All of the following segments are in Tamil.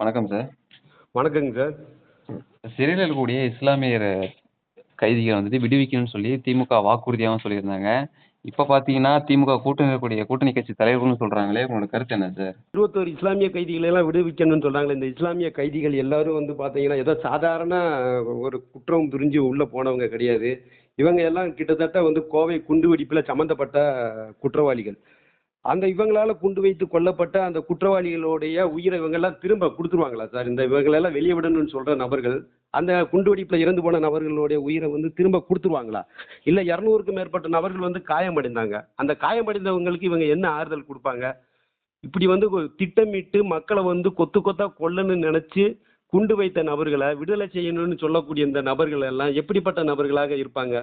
வணக்கம் சார். வணக்கங்க சார். சிறையில் இருக்கக்கூடிய இஸ்லாமியர் கைதிகளை வந்துட்டு விடுவிக்கணும்னு சொல்லி திமுக வாக்குறுதியாகவும் சொல்லியிருந்தாங்க. இப்போ பார்த்தீங்கன்னா திமுக கூட்டணி இருக்கக்கூடிய கூட்டணி கட்சி தலைவர்கள்னு சொல்கிறாங்களே உங்களோட கருத்து என்ன சார்? இருபத்தோரு இஸ்லாமிய கைதிகளை எல்லாம் விடுவிக்கணும்னு சொல்றாங்களே இந்த இஸ்லாமிய கைதிகள் எல்லாரும் வந்து பார்த்தீங்கன்னா ஏதோ சாதாரண ஒரு குற்றம் புரிஞ்சு உள்ளே போனவங்க கிடையாது. இவங்க எல்லாம் கிட்டத்தட்ட வந்து கோவை குண்டு வெடிப்பில் சம்மந்தப்பட்ட குற்றவாளிகள். அந்த இவங்களால குண்டு வைத்து கொல்லப்பட்ட அந்த குற்றவாளிகளுடைய உயிரை இவங்கெல்லாம் திரும்ப கொடுத்துருவாங்களா சார்? இந்த இவங்களெல்லாம் வெளியே விடணும்னு சொல்ற நபர்கள் அந்த குண்டுவெடிப்பில் இறந்து போன நபர்களுடைய உயிரை வந்து திரும்ப கொடுத்துருவாங்களா? இல்லை இரநூறுக்கும் மேற்பட்ட நபர்கள் வந்து காயமடைந்தாங்க. அந்த காயமடைந்தவங்களுக்கு இவங்க என்ன ஆறுதல் கொடுப்பாங்க? இப்படி வந்து திட்டமிட்டு மக்களை வந்து கொத்து கொத்தா கொல்லணும்னு நினைச்சு குண்டு வைத்த நபர்களை விடுதலை செய்யணும்னு சொல்லக்கூடிய இந்த நபர்கள் எல்லாம் எப்படிப்பட்ட நபர்களாக இருப்பாங்க?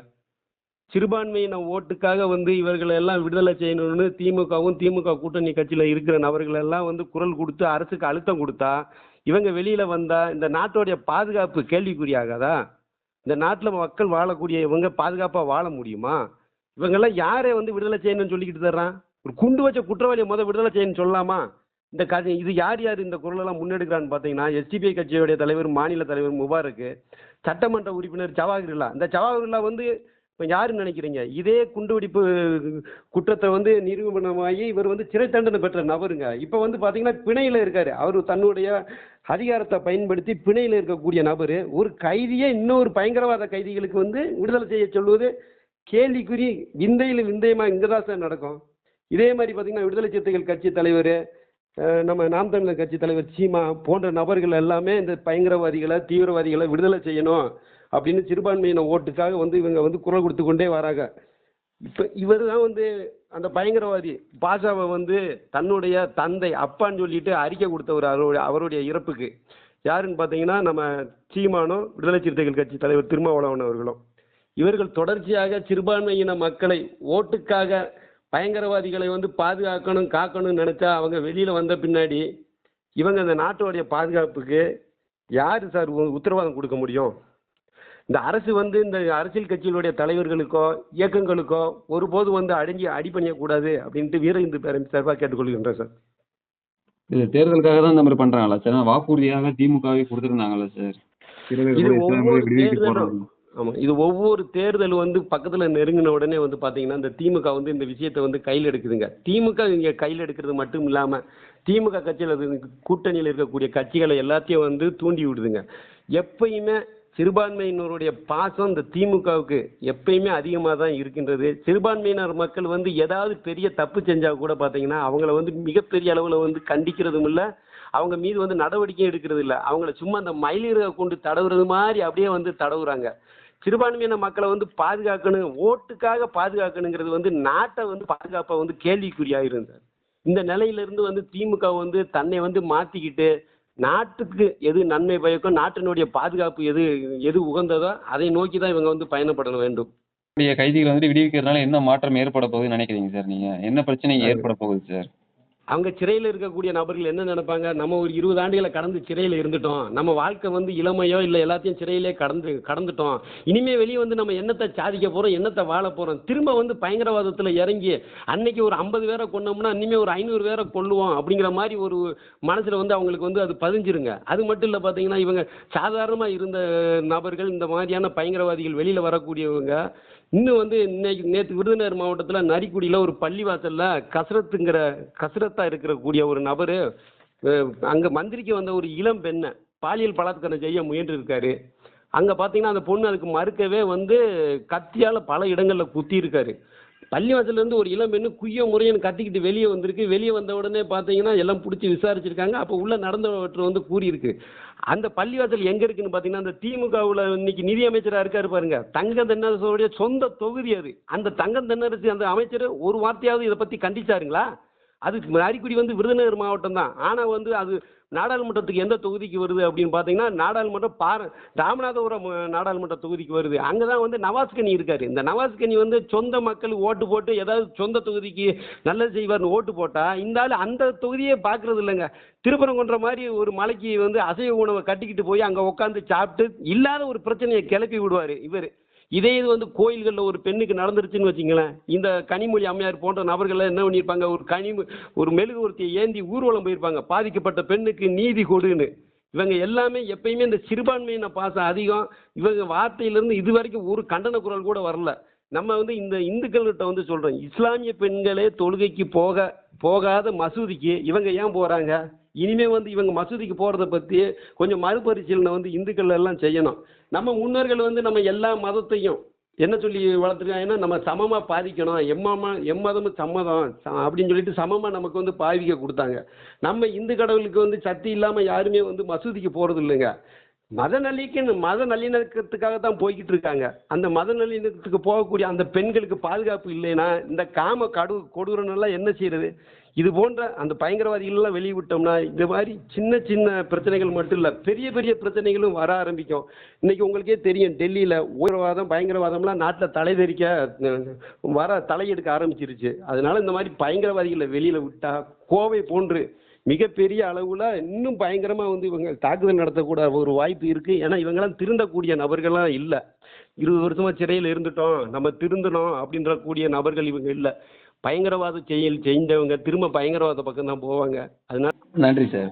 சிறுபான்மையின ஓட்டுக்காக வந்து இவர்களை எல்லாம் விடுதலை செய்யணும்னு திமுகவும் திமுக கூட்டணி கட்சியில் இருக்கிற நபர்கள் எல்லாம் வந்து குரல் கொடுத்து அரசுக்கு அழுத்தம் கொடுத்தா இவங்க வெளியில வந்தா இந்த நாட்டோடைய பாதுகாப்பு கேள்விக்குறியாகாதா? இந்த நாட்டில் மக்கள் வாழக்கூடிய இவங்க பாதுகாப்பாக வாழ முடியுமா? இவங்கெல்லாம் யாரை வந்து விடுதலை செய்யணும்னு சொல்லிக்கிட்டு தர்றான்? ஒரு குண்டு வச்ச குற்றவாளியை முதல் விடுதலை செய்யணும்னு சொல்லலாமா இந்த கதை இது யார் யார் இந்த குரலெல்லாம் முன்னெடுக்கிறான்னு பார்த்தீங்கன்னா எஸ்டிபிஐ கட்சியுடைய தலைவர் மாநில தலைவர் முபாரக்கு சட்டமன்ற உறுப்பினர் ஜவாஹர்லா இந்த ஜவாஹர்லா வந்து யாருன்னு நினைக்கிறீங்க? இதே குண்டுவெடிப்பு குற்றத்தை வந்து நிரூபணமாகி இவர் வந்து சிறை தண்டனை பெற்ற நபருங்க. இப்போ வந்து பார்த்தீங்கன்னா பிணையில் இருக்கார். அவர் தன்னுடைய அதிகாரத்தை பயன்படுத்தி பிணையில் இருக்கக்கூடிய நபர். ஒரு கைதியே இன்னொரு பயங்கரவாத கைதிகளுக்கு வந்து விடுதலை செய்ய சொல்வது கேள்விக்குறி விந்தையில் விந்தயமாக இங்கே தான் சார் நடக்கும். இதே மாதிரி பார்த்தீங்கன்னா விடுதலை சிறுத்தைகள் கட்சி தலைவர் நம்ம நாம் தமிழர் கட்சி தலைவர் சீமா போன்ற நபர்கள் எல்லாமே இந்த பயங்கரவாதிகளை தீவிரவாதிகளை விடுதலை செய்யணும். அப்படின்னு சிறுபான்மையின ஓட்டுக்காக வந்து இவங்க வந்து குரல் கொடுத்து கொண்டே வராங்க. இப்போ இவர் தான் வந்து அந்த பயங்கரவாதி. பாஷாவை வந்து தன்னுடைய தந்தை அப்பான்னு சொல்லிட்டு அறிக்கை கொடுத்தவர் அவருடைய அவருடைய இறப்புக்கு. யாருன்னு பார்த்தீங்கன்னா நம்ம சீமானும் விடுதலை சிறுத்தைகள் கட்சி தலைவர் திருமாவளவன் அவர்களும். இவர்கள் தொடர்ச்சியாக சிறுபான்மையின மக்களை ஓட்டுக்காக பயங்கரவாதிகளை வந்து பாதுகாக்கணும் காக்கணும்னு நினைச்சா அவங்க வெளியில் வந்த பின்னாடி இவங்க அந்த நாட்டோடைய பாதுகாப்புக்கு யார் சார் உ- உத்தரவாதம் கொடுக்க முடியும்? இந்த அரசு வந்து இந்த அரசியல் கட்சிகளுடைய தலைவர்களுக்கோ இயக்கங்களுக்கோ ஒருபோதும் வந்து அடங்கி அடிபணியக்கூடாது அப்படின்ட்டு வீர இந்து பேரமைப்பு சார்பாக கேட்டுக்கொள்கின்றேன் சார். இது தேர்தலுக்காக தான் இந்த மாதிரி பண்ணுறாங்களா சார். வாக்குறுதியாக திமுகவே கொடுத்துருந்தாங்கல்ல சார். இது ஒவ்வொரு தேர்தலும் ஆமாம் இது ஒவ்வொரு தேர்தல் வந்து பக்கத்தில் நெருங்கின உடனே வந்து பார்த்தீங்கன்னா இந்த திமுக வந்து இந்த விஷயத்தை வந்து கையில் எடுக்குதுங்க. திமுக இங்கே கையில் எடுக்கிறது மட்டும் இல்லாமல் திமுக கட்சியில் கூட்டணியில் இருக்கக்கூடிய கட்சிகளை எல்லாத்தையும் வந்து தூண்டி விடுதுங்க. எப்பயுமே சிறுபான்மையினருடைய பாசம் இந்த திமுகவுக்கு எப்பயுமே அதிகமாக தான் இருக்கின்றது. சிறுபான்மையினர் மக்கள் வந்து ஏதாவது பெரிய தப்பு செஞ்சால் கூட பார்த்தீங்கன்னா அவங்கள வந்து மிகப்பெரிய அளவில் வந்து கண்டிக்கிறதும் இல்லை. அவங்க மீது வந்து நடவடிக்கை எடுக்கிறது இல்லை. அவங்கள சும்மா அந்த மயிலிறக கொண்டு தடவுறது மாதிரி அப்படியே வந்து தடவுறாங்க. சிறுபான்மையின மக்களை வந்து பாதுகாக்கணும் ஓட்டுக்காக பாதுகாக்கணுங்கிறது வந்து நாட்டை வந்து பாதுகாப்பை வந்து கேள்விக்குறியாயிருந்த இந்த நிலையிலிருந்து வந்து திமுக வந்து தன்னை வந்து மாற்றிக்கிட்டு நாட்டுக்கு எது நன்மை பயக்கும் நாட்டினுடைய பாதுகாப்பு எது எது உகந்ததோ அதை நோக்கி தான் இவங்க வந்து பயணப்பட வேண்டும். கைதிகளை வந்துட்டு விடுவிக்கிறதுனால என்ன மாற்றம் ஏற்பட போகுதுன்னு நினைக்கிறீங்க சார் நீங்க? என்ன பிரச்சனை ஏற்பட போகுது சார்? அவங்க சிறையில் இருக்கக்கூடிய நபர்கள் என்ன நினைப்பாங்க? நம்ம ஒரு இருபது ஆண்டுகளை கடந்து சிறையில் இருந்துட்டோம். நம்ம வாழ்க்கை வந்து இளமையோ இல்லை எல்லாத்தையும் சிறையிலே கடந்து கடந்துட்டோம். இனிமே வெளியே வந்து நம்ம என்னத்தை சாதிக்க போகிறோம் என்னத்தை வாழ போகிறோம் திரும்ப வந்து பயங்கரவாதத்தில் இறங்கி அன்னைக்கு ஒரு ஐம்பது பேரை கொண்டோம்னா இனிமேல் ஒரு ஐநூறு பேரை கொள்ளுவோம் அப்படிங்கிற மாதிரி ஒரு மனசில் வந்து அவங்களுக்கு வந்து அது பதிஞ்சிருங்க. அது மட்டும் இல்லை பார்த்தீங்கன்னா இவங்க சாதாரணமாக இருந்த நபர்கள் இந்த மாதிரியான பயங்கரவாதிகள் வெளியில் வரக்கூடியவங்க இன்னும் வந்து இன்னைக்கு நேற்று விருதுநகர் மாவட்டத்தில் நரிக்குடியில் ஒரு பள்ளிவாசலில் கசரத்துங்கிற கசரத்தாக இருக்கக்கூடிய ஒரு நபர் அங்கே மந்திரிக்கு வந்த ஒரு இளம் பெண்ணை பாலியல் பலாத்காரம் செய்ய முயன்றிருக்காரு. அங்கே பார்த்தீங்கன்னா அந்த பொண்ணு அதுக்கு மறுக்கவே வந்து கத்தியால் பல இடங்களில் குத்தியிருக்காரு. பள்ளிவாசல்லேருந்து ஒரு இளம் பெண்ணு குய்ய முறையன்னு கத்திக்கிட்டு வெளியே வந்திருக்கு. வெளியே வந்த உடனே பார்த்தீங்கன்னா எல்லாம் பிடிச்சி விசாரிச்சிருக்காங்க. அப்போ உள்ளே நடந்தவற்றை வந்து கூறியிருக்கு. அந்த பள்ளிவாசல் எங்கே இருக்குன்னு பார்த்தீங்கன்னா அந்த திமுகவில் இன்னைக்கு நிதி அமைச்சராக இருக்காரு பாருங்க. தங்க தென்னரசுடைய சொந்த தொகுதி அது. அந்த தங்க தென்னரசு அந்த அமைச்சர் ஒரு வார்த்தையாவது இதை பற்றி கண்டிச்சாருங்களா? அதுக்கு அரிக்குடி வந்து விருதுநகர் மாவட்டம் தான். ஆனால் வந்து அது நாடாளுமன்றத்துக்கு எந்த தொகுதிக்கு வருது அப்படின்னு பார்த்தீங்கன்னா நாடாளுமன்றம் பார ராமநாதபுரம் நாடாளுமன்ற தொகுதிக்கு வருது. அங்கே தான் வந்து நவாஸ்கனி இருக்காரு. இந்த நவாஸ்கனி வந்து சொந்த மக்கள் ஓட்டு போட்டு ஏதாவது சொந்த தொகுதிக்கு நல்லது செய்வார்னு ஓட்டு போட்டால் இந்த ஆள் அந்த தொகுதியே பார்க்கறது இல்லைங்க. திருப்பரங்குன்ற மாதிரி ஒரு மலைக்கு வந்து அசைவ உணவை கட்டிக்கிட்டு போய் அங்கே உட்காந்து சாப்பிட்டு இல்லாத ஒரு பிரச்சனையை கிளப்பி விடுவார் இவர். இதே இது வந்து கோயில்களில் ஒரு பெண்ணுக்கு நடந்துருச்சுன்னு வச்சுங்களேன் இந்த கனிமொழி அம்மையார் போன்ற நபர்கள் என்ன பண்ணியிருப்பாங்க? ஒரு கனி ஒரு மெழுகுவர்த்தியை ஏந்தி ஊர்வலம் போயிருப்பாங்க. பாதிக்கப்பட்ட பெண்ணுக்கு நீதி கொடுன்னு. இவங்க எல்லாமே எப்பயுமே இந்த சிறுபான்மையின பாசம் அதிகம். இவங்க வார்த்தையிலேருந்து இது வரைக்கும் ஒரு கண்டன குரல் கூட வரல. நம்ம வந்து இந்த இந்துக்கள்கிட்ட வந்து சொல்கிறோம் இஸ்லாமிய பெண்களே தொழுகைக்கு போக போகாத மசூதிக்கு இவங்க ஏன் போகிறாங்க இனிமே வந்து இவங்க மசூதிக்கு போகிறத பற்றி கொஞ்சம் மறுபரிசீலனை வந்து இந்துக்கள் எல்லாம் செய்யணும். நம்ம முன்னோர்கள் வந்து நம்ம எல்லா மதத்தையும் என்ன சொல்லி வளர்த்துருக்காங்கன்னா நம்ம சமமாக பாதிக்கணும். எம்மாமா எம்மதமும் சம்மதம். ச- அப்படின்னு சொல்லிட்டு சமமாக நமக்கு வந்து பாவிக்க கொடுத்தாங்க. நம்ம இந்து கடவுளுக்கு வந்து சக்தி இல்லாமல் யாருமே வந்து மசூதிக்கு போகிறது இல்லைங்க மத நல்லிக்கு மத நல்லிணக்கத்துக்காக தான் போய்கிட்டு இருக்காங்க அந்த மத நல்லிணக்கத்துக்கு போகக்கூடிய அந்த பெண்களுக்கு பாதுகாப்பு இல்லைன்னா இந்த காம கடு கொடூரனெல்லாம் என்ன செய்யறது இது போன்ற அந்த பயங்கரவாதிகள்லாம் வெளியே விட்டோம்னா இந்த மாதிரி சின்ன சின்ன பிரச்சனைகள் மட்டும் இல்லை பெரிய பெரிய பிரச்சனைகளும் வர ஆரம்பிக்கும். இன்னைக்கு உங்களுக்கே தெரியும் டெல்லியில் உயர்வாதம் பயங்கரவாதம்லாம் நாட்டில் தலைதெறிக்க அஹ், வர தலையெடுக்க ஆரம்பிச்சிருச்சு. அதனால இந்த மாதிரி பயங்கரவாதிகளை வெளியில் விட்டால் கோவை போன்று மிகப்பெரிய அளவில் இன்னும் பயங்கரமாக வந்து இவங்க தாக்குதல் நடத்தக்கூட ஒரு வாய்ப்பு இருக்குது ஏன்னா இவங்கெல்லாம் திருந்தக்கூடிய நபர்கள்லாம் இல்லை. இருபது வருஷமாக சிறையில் இருந்துட்டோம். நம்ம திருந்தணும் அப்படின்ற கூடிய நபர்கள் இவங்க இல்லை. பயங்கரவாத செயல் செஞ்சவங்க திரும்ப பயங்கரவாத பக்கம் தான் போவாங்க. அதனால நன்றி சார்.